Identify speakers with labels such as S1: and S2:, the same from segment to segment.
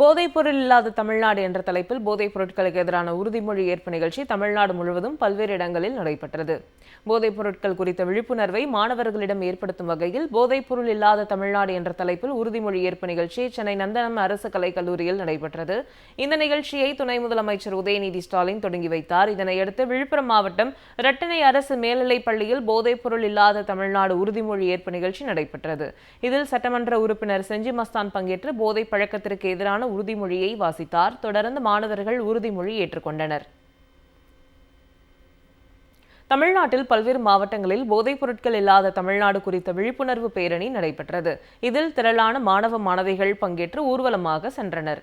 S1: போதைப்பொருள் இல்லாத தமிழ்நாடு என்ற தலைப்பில் போதைப் பொருட்களுக்கு எதிரான உறுதிமொழி ஏற்பு நிகழ்ச்சி தமிழ்நாடு முழுவதும் பல்வேறு இடங்களில் நடைபெற்றது. போதைப் பொருட்கள் குறித்த விழிப்புணர்வை மாணவர்களிடம் ஏற்படுத்தும் வகையில் போதைப் பொருள் இல்லாத தமிழ்நாடு என்ற தலைப்பில் உறுதிமொழி ஏற்பு நிகழ்ச்சி சென்னை நந்தனம் அரசு கலைக்கல்லூரியில் நடைபெற்றது. இந்த நிகழ்ச்சியை துணை முதலமைச்சர் உதயநிதி ஸ்டாலின் தொடங்கி வைத்தார். இதனையடுத்து விழுப்புரம் மாவட்டம் இரட்டனை அரசு மேல்நிலைப் பள்ளியில் போதைப் பொருள் இல்லாத தமிழ்நாடு உறுதிமொழி ஏற்பு நிகழ்ச்சி நடைபெற்றது. இதில் சட்டமன்ற உறுப்பினர் செஞ்சி மஸ்தான் பங்கேற்று போதை பழக்கத்திற்கு எதிரான உறுதிமொழியை வாசித்தார். தொடர்ந்து மாணவர்கள் உறுதிமொழி ஏற்றுக்கொண்டனர். தமிழ்நாட்டில் பல்வேறு மாவட்டங்களில் போதைப் பொருட்கள் இல்லாத தமிழ்நாடு குறித்த விழிப்புணர்வு பேரணி நடைபெற்றது. இதில் திரளான மாணவ மாணவிகள் பங்கேற்று ஊர்வலமாக சென்றனர்.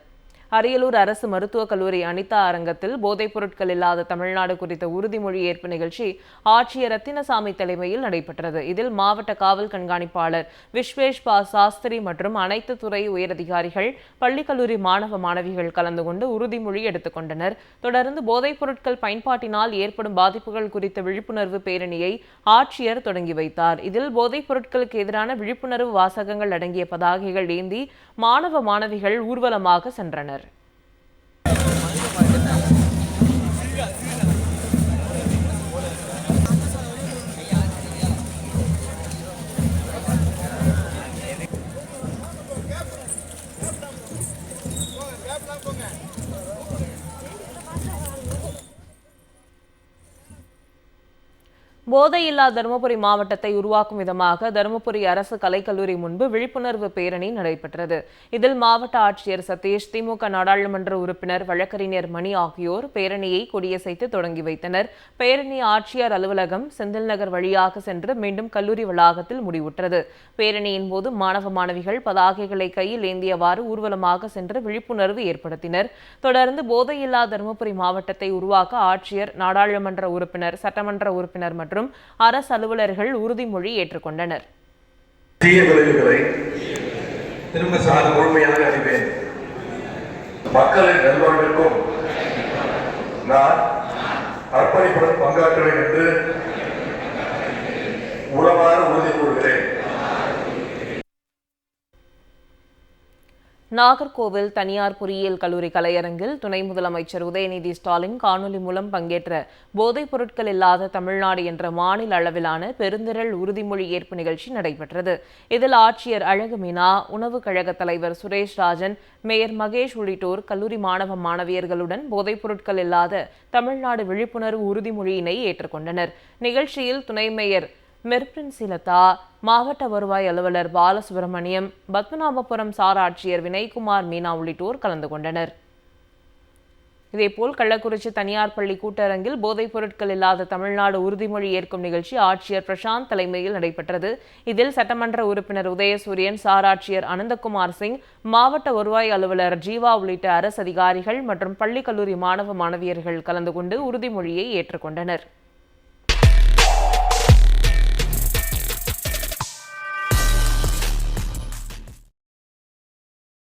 S1: அரியலூர் அரசு மருத்துவக் கல்லூரி அனிதா அரங்கத்தில் போதைப் பொருட்கள் இல்லாத தமிழ்நாடு குறித்த உறுதிமொழி ஏற்பு நிகழ்ச்சி ஆட்சியர் ரத்தினசாமி தலைமையில் நடைபெற்றது. இதில் மாவட்ட காவல் கண்காணிப்பாளர் விஸ்வேஷ் பா சாஸ்திரி மற்றும் அனைத்து துறை உயரதிகாரிகள் பள்ளி கல்லூரி மாணவ மாணவிகள் கலந்து கொண்டு உறுதிமொழி எடுத்துக்கொண்டனர் தொடர்ந்து போதைப் பொருட்கள் பயன்பாட்டினால் ஏற்படும் பாதிப்புகள் குறித்த விழிப்புணர்வு பேரணியை ஆட்சியர் தொடங்கி வைத்தார். இதில் போதைப் பொருட்களுக்கு எதிரான விழிப்புணர்வு வாசகங்கள் அடங்கிய பதாகைகள் ஏந்தி மாணவ மாணவிகள் ஊர்வலமாக சென்றனர். போதையில்லா தருமபுரி மாவட்டத்தை உருவாக்கும் விதமாக தருமபுரி அரசு கலைக்கல்லூரி முன்பு விழிப்புணர்வு பேரணி நடைபெற்றது. இதில் மாவட்ட ஆட்சியர் சதீஷ் திமுக நாடாளுமன்ற உறுப்பினர் வழக்கறிஞர் மணி ஆகியோர் பேரணியை கொடியசைத்து தொடங்கி வைத்தனர். பேரணி ஆட்சியர் அலுவலகம் செந்தில் நகர் வழியாக சென்று மீண்டும் கல்லூரி வளாகத்தில் முடிவுற்றது. பேரணியின் போது மாணவ மாணவிகள் பதாகைகளை கையில் ஏந்தியவாறு ஊர்வலமாக சென்று விழிப்புணர்வு ஏற்படுத்தினர். தொடர்ந்து போதையில்லா தருமபுரி மாவட்டத்தை உருவாக்க ஆட்சியர் நாடாளுமன்ற உறுப்பினர் சட்டமன்ற உறுப்பினர் மற்றும் அரசு அலுவலர்கள் உறுதிமொழி ஏற்றுக்கொண்டனர்.
S2: தீய விளைவுகளை
S3: திரும்ப சார்
S2: முழுமையாக அறிவேன். மக்களின் நல்வாழ்விற்கும் நான் அர்ப்பணிப்புடன் பங்காற்றுவேன் என்று
S1: நாகர்கோவில் தனியார் பொறியியல் கல்லூரி கலையரங்கில் துணை முதலமைச்சர் உதயநிதி ஸ்டாலின் காணொலி மூலம் பங்கேற்ற போதைப் பொருட்கள் இல்லாத தமிழ்நாடு என்ற மாநில அளவிலான பெருந்திரள் உறுதிமொழி ஏற்பு நிகழ்ச்சி நடைபெற்றது. இதில் ஆட்சியர் அழகு மீனா உணவுக் கழக தலைவர் சுரேஷ் ராஜன் மேயர் மகேஷ் உள்ளிட்டோர் கல்லூரி மாணவ மாணவியர்களுடன் போதைப் பொருட்கள் இல்லாத தமிழ்நாடு விழிப்புணர்வு உறுதிமொழியினை ஏற்றுக்கொண்டனர். நிகழ்ச்சியில் துணை மேயர் மெர்பிரின்சிலதா மாவட்ட வருவாய் அலுவலர் பாலசுப்ரமணியம் பத்மநாபபுரம் சார் ஆட்சியர் வினய்குமார் மீனா உள்ளிட்டோர் கலந்து கொண்டனர். இதேபோல் கள்ளக்குறிச்சி தனியார் பள்ளி கூட்டரங்கில் போதைப் பொருட்கள் இல்லாத தமிழ்நாடு உறுதிமொழி ஏற்கும் நிகழ்ச்சி ஆட்சியர் பிரசாந்த் தலைமையில் நடைபெற்றது. இதில் சட்டமன்ற உறுப்பினர் உதயசூரியன் சாராட்சியர் அனந்தகுமார் சிங் மாவட்ட வருவாய் அலுவலர் ஜீவா உள்ளிட்ட அரசு அதிகாரிகள் மற்றும் பள்ளி கல்லூரி மாணவ மாணவியர்கள் கலந்து கொண்டு உறுதிமொழியை ஏற்றுக்கொண்டனர்.